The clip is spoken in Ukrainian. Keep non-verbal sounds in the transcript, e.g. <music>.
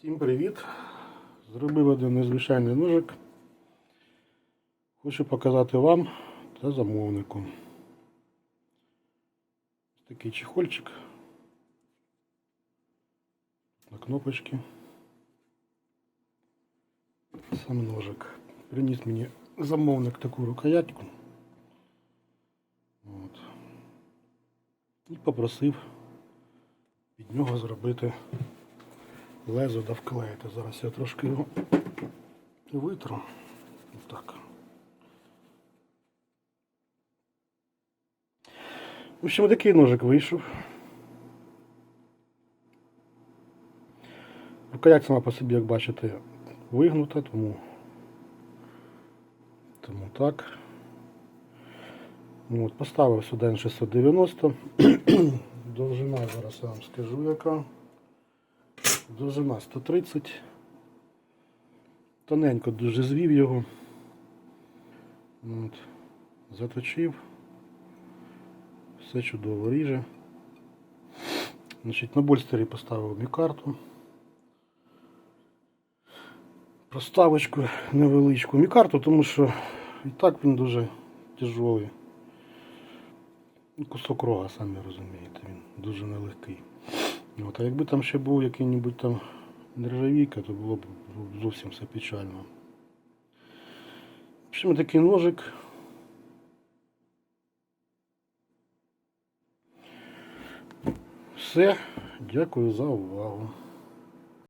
Всім привіт! Зробив один незвичайний ножик. Хочу показати вам та замовнику. Ось такий чехольчик на кнопочки. Сам ножик. Приніс мені замовник таку рукоятку. От. І попросив від нього зробити лезо да вклеїти. Зараз я трошки його витру. Так. В общем, такий ножик вийшов. Рукоять сама по собі, як бачите, вигнута, тому, тому так. Ну, От, поставив сюди N690. <clears throat> Довжина зараз я вам скажу яка. Довжина 130. Тоненько дуже звів його. От. Заточив. Все чудово ріже. Значить, на больстері поставив мікарту. Проставочку невеличку. Мікарту, тому що і так він дуже тяжелий. Ну, Кусок рога, самі розумієте, він дуже нелегкий. От, а якби там ще був який-небудь там нержавійка, то було б зовсім все печально. Общем, такий ножик. Все, дякую за увагу.